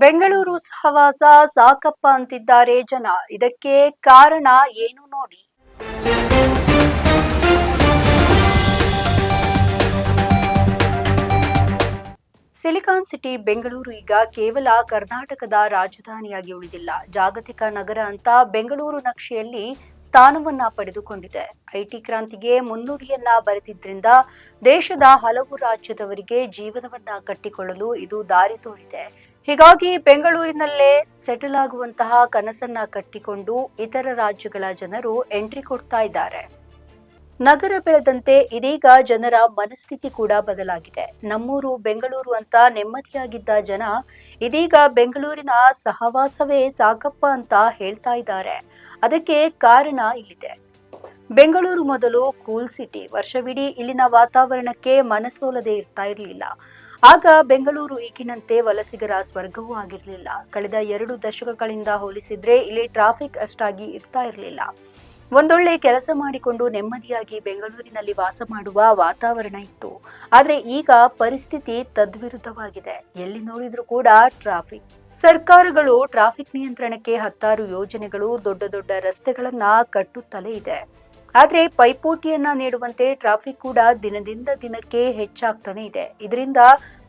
ಬೆಂಗಳೂರು ಸಹವಾಸ ಸಾಕಪ್ಪ ಅಂತಿದ್ದಾರೆ ಜನ. ಇದಕ್ಕೆ ಕಾರಣ ಏನು ನೋಡಿ. ಸಿಲಿಕಾನ್ ಸಿಟಿ ಬೆಂಗಳೂರು ಈಗ ಕೇವಲ ಕರ್ನಾಟಕದ ರಾಜಧಾನಿಯಾಗಿ ಉಳಿದಿಲ್ಲ. ಜಾಗತಿಕ ನಗರ ಅಂತ ಬೆಂಗಳೂರು ನಕ್ಷೆಯಲ್ಲಿ ಸ್ಥಾನವನ್ನ ಪಡೆದುಕೊಂಡಿದೆ. ಐಟಿ ಕ್ರಾಂತಿಗೆ ಮುನ್ನುಡಿಯನ್ನ ಬರೆದಿದ್ದರಿಂದ ದೇಶದ ಹಲವು ರಾಜ್ಯದವರಿಗೆ ಜೀವನವನ್ನ ಕಟ್ಟಿಕೊಳ್ಳಲು ಇದು ದಾರಿ ತೋರಿದೆ. ಹೀಗಾಗಿ ಬೆಂಗಳೂರಿನಲ್ಲೇ ಸೆಟಲ್ ಆಗುವಂತಹ ಕನಸನ್ನ ಕಟ್ಟಿಕೊಂಡು ಇತರ ರಾಜ್ಯಗಳ ಜನರು ಎಂಟ್ರಿ ಕೊಡ್ತಾ ಇದ್ದಾರೆ. ನಗರ ಬೆಳೆದಂತೆ ಇದೀಗ ಜನರ ಮನಸ್ಥಿತಿ ಕೂಡ ಬದಲಾಗಿದೆ. ನಮ್ಮೂರು, ಬೆಂಗಳೂರು ಅಂತ ನೆಮ್ಮದಿಯಾಗಿದ್ದ ಜನ ಇದೀಗ ಬೆಂಗಳೂರಿನ ಸಹವಾಸವೇ ಸಾಕಪ್ಪ ಅಂತ ಹೇಳ್ತಾ ಇದ್ದಾರೆ. ಅದಕ್ಕೆ ಕಾರಣ ಇಲ್ಲಿದೆ. ಬೆಂಗಳೂರು ಮೊದಲು ಕೂಲ್ ಸಿಟಿ, ವರ್ಷವಿಡೀ ಇಲ್ಲಿನ ವಾತಾವರಣಕ್ಕೆ ಮನಸೋಲದೆ ಇರ್ತಾ ಇರಲಿಲ್ಲ. ಆಗ ಬೆಂಗಳೂರು ಈಗಿನಂತೆ ವಲಸಿಗರ ಸ್ವರ್ಗವೂ ಆಗಿರಲಿಲ್ಲ. ಕಳೆದ ಎರಡು ದಶಕಗಳಿಂದ ಹೋಲಿಸಿದ್ರೆ ಇಲ್ಲಿ ಟ್ರಾಫಿಕ್ ಅಷ್ಟಾಗಿ ಇರ್ತಾ ಇರಲಿಲ್ಲ. ಒಂದೊಳ್ಳೆ ಕೆಲಸ ಮಾಡಿಕೊಂಡು ನೆಮ್ಮದಿಯಾಗಿ ಬೆಂಗಳೂರಿನಲ್ಲಿ ವಾಸ ಮಾಡುವ ವಾತಾವರಣ ಇತ್ತು. ಆದರೆ ಈಗ ಪರಿಸ್ಥಿತಿ ತದ್ವಿರುದ್ಧವಾಗಿದೆ. ಎಲ್ಲಿ ನೋಡಿದ್ರೂ ಕೂಡ ಟ್ರಾಫಿಕ್. ಸರ್ಕಾರಗಳು ಟ್ರಾಫಿಕ್ ನಿಯಂತ್ರಣಕ್ಕೆ ಹತ್ತಾರು ಯೋಜನೆಗಳು, ದೊಡ್ಡ ದೊಡ್ಡ ರಸ್ತೆಗಳನ್ನ ಕಟ್ಟುತ್ತಲೇ ಇದೆ. ಆದ್ರೆ ಪೈಪೋಟಿಯನ್ನ ನೀಡುವಂತೆ ಟ್ರಾಫಿಕ್ ಕೂಡ ದಿನದಿಂದ ದಿನಕ್ಕೆ ಹೆಚ್ಚಾಗ್ತಾನೆ ಇದೆ. ಇದರಿಂದ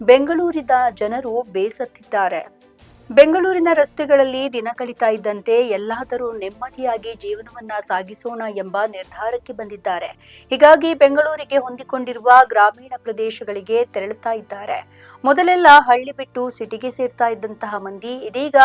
ಬೆಂಗಳೂರಿನ ಜನರು ಬೇಸತ್ತಿದ್ದಾರೆ. ಬೆಂಗಳೂರಿನ ರಸ್ತೆಗಳಲ್ಲಿ ದಿನ ಕಳೀತಾ ಇದ್ದಂತೆ ಎಲ್ಲಾದರೂ ನೆಮ್ಮದಿಯಾಗಿ ಜೀವನವನ್ನ ಸಾಗಿಸೋಣ ಎಂಬ ನಿರ್ಧಾರಕ್ಕೆ ಬಂದಿದ್ದಾರೆ. ಹೀಗಾಗಿ ಬೆಂಗಳೂರಿಗೆ ಹೊಂದಿಕೊಂಡಿರುವ ಗ್ರಾಮೀಣ ಪ್ರದೇಶಗಳಿಗೆ ತೆರಳುತ್ತಾ ಇದ್ದಾರೆ. ಮೊದಲೆಲ್ಲ ಹಳ್ಳಿ ಬಿಟ್ಟು ಸಿಟಿಗೆ ಸೇರ್ತಾ ಇದ್ದಂತಹ ಮಂದಿ ಇದೀಗ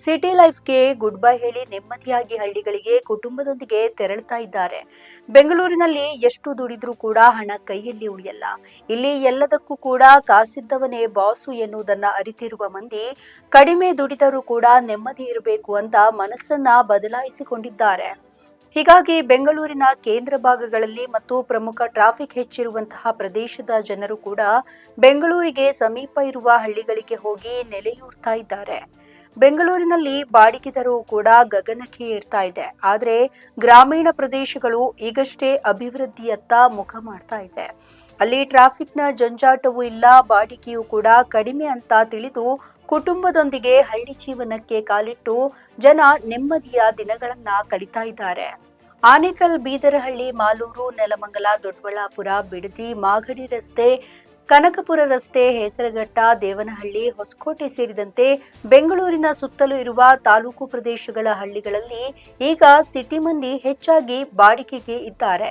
ಸಿಟಿ ಲೈಫ್ಗೆ ಗುಡ್ ಬೈ ಹೇಳಿ ನೆಮ್ಮದಿಯಾಗಿ ಹಳ್ಳಿಗಳಿಗೆ ಕುಟುಂಬದೊಂದಿಗೆ ತೆರಳುತ್ತಾ ಇದ್ದಾರೆ. ಬೆಂಗಳೂರಿನಲ್ಲಿ ಎಷ್ಟು ದುಡಿದ್ರೂ ಕೂಡ ಹಣ ಕೈಯಲ್ಲಿ ಉಳಿಯಲ್ಲ. ಇಲ್ಲಿ ಎಲ್ಲದಕ್ಕೂ ಕೂಡ ಕಾಸಿದ್ದವನೇ ಬಾಸು ಎನ್ನುವುದನ್ನ ಅರಿತಿರುವ ಮಂದಿ ಕಡಿಮೆ ದುಡಿದರೂ ಕೂಡ ನೆಮ್ಮದಿ ಇರಬೇಕು ಅಂತ ಮನಸ್ಸನ್ನ ಬದಲಾಯಿಸಿಕೊಂಡಿದ್ದಾರೆ. ಹೀಗಾಗಿ ಬೆಂಗಳೂರಿನ ಕೇಂದ್ರ ಭಾಗಗಳಲ್ಲಿ ಮತ್ತು ಪ್ರಮುಖ ಟ್ರಾಫಿಕ್ ಹೆಚ್ಚಿರುವಂತಹ ಪ್ರದೇಶದ ಜನರು ಕೂಡ ಬೆಂಗಳೂರಿಗೆ ಸಮೀಪ ಇರುವ ಹಳ್ಳಿಗಳಿಗೆ ಹೋಗಿ ನೆಲೆಯೂರ್ತಾ ಇದ್ದಾರೆ. ಬೆಂಗಳೂರಿನಲ್ಲಿ ಬಾಡಿಗೆ ದರವು ಕೂಡ ಗಗನಕ್ಕೆ ಏರ್ತಾ ಇದೆ. ಆದರೆ ಗ್ರಾಮೀಣ ಪ್ರದೇಶಗಳು ಈಗಷ್ಟೇ ಅಭಿವೃದ್ಧಿಯತ್ತ ಮುಖ ಮಾಡ್ತಾ ಇದೆ. ಅಲ್ಲಿ ಟ್ರಾಫಿಕ್ನ ಜಂಜಾಟವೂ ಇಲ್ಲ, ಬಾಡಿಗೆಯೂ ಕೂಡ ಕಡಿಮೆ ಅಂತ ತಿಳಿದು ಕುಟುಂಬದೊಂದಿಗೆ ಹಳ್ಳಿ ಜೀವನಕ್ಕೆ ಕಾಲಿಟ್ಟು ಜನ ನೆಮ್ಮದಿಯ ದಿನಗಳನ್ನ ಕಳಿತಾ ಇದ್ದಾರೆ. ಆನೇಕಲ್ ಬೀದರಹಳ್ಳಿ ಮಾಲೂರು ನೆಲಮಂಗಲ ದೊಡ್ಡಬಳ್ಳಾಪುರ ಬಿಡದಿ ಮಾಗಡಿ ರಸ್ತೆ, ಕನಕಪುರ ರಸ್ತೆ, ಹೆಸರಘಟ್ಟ, ದೇವನಹಳ್ಳಿ, ಹೊಸಕೋಟೆ ಸೇರಿದಂತೆ ಬೆಂಗಳೂರಿನ ಸುತ್ತಲೂ ಇರುವ ತಾಲೂಕು ಪ್ರದೇಶಗಳ ಹಳ್ಳಿಗಳಲ್ಲಿ ಈಗ ಸಿಟಿ ಮಂದಿ ಹೆಚ್ಚಾಗಿ ಬಾಡಿಗೆಗೆ ಇದ್ದಾರೆ.